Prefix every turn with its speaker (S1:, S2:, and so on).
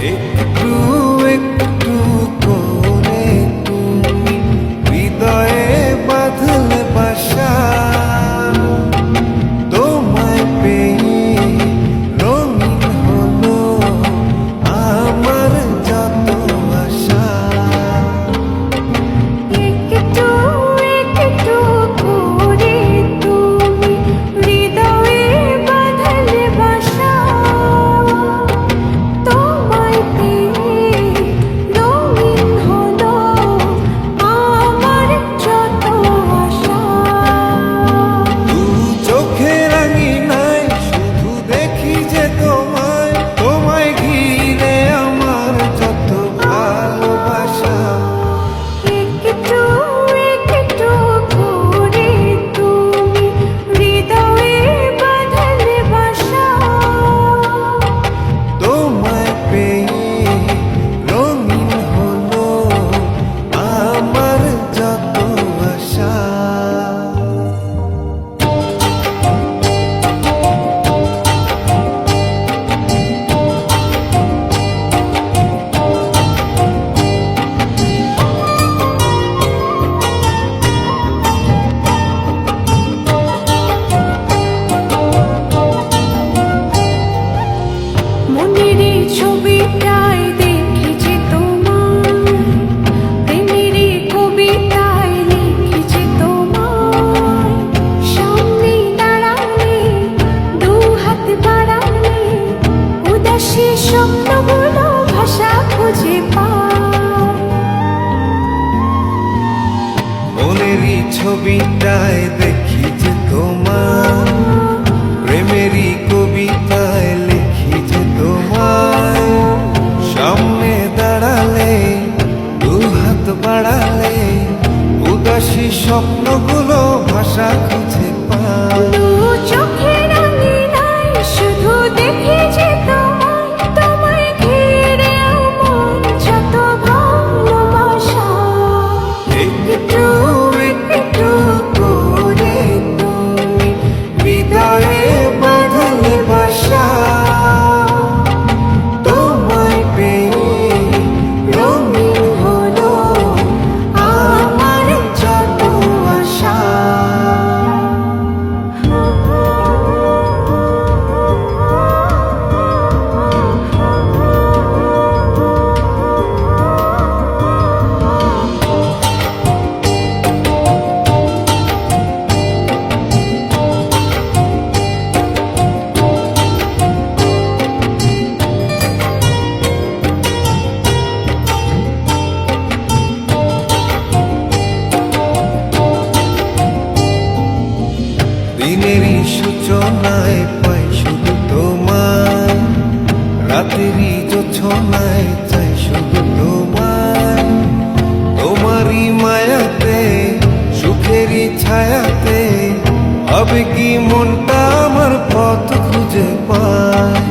S1: Hey, কবিতায়
S2: দেখি তোমার প্রেমেরই কবিতায় তোমার। সামনে দাঁড়ালে দু হাত বাড়ালে উদাসী স্বপ্নগুলো ভাষা দিনেরই সূচনায় পাই শুধু তোমার রাতেরই যোছনায় চাই শুধু তোমার তোমারই মায়াতে, সুখেরই ছায়াতে, হবে কি মনটা আমার পথ খুঁজে পায়?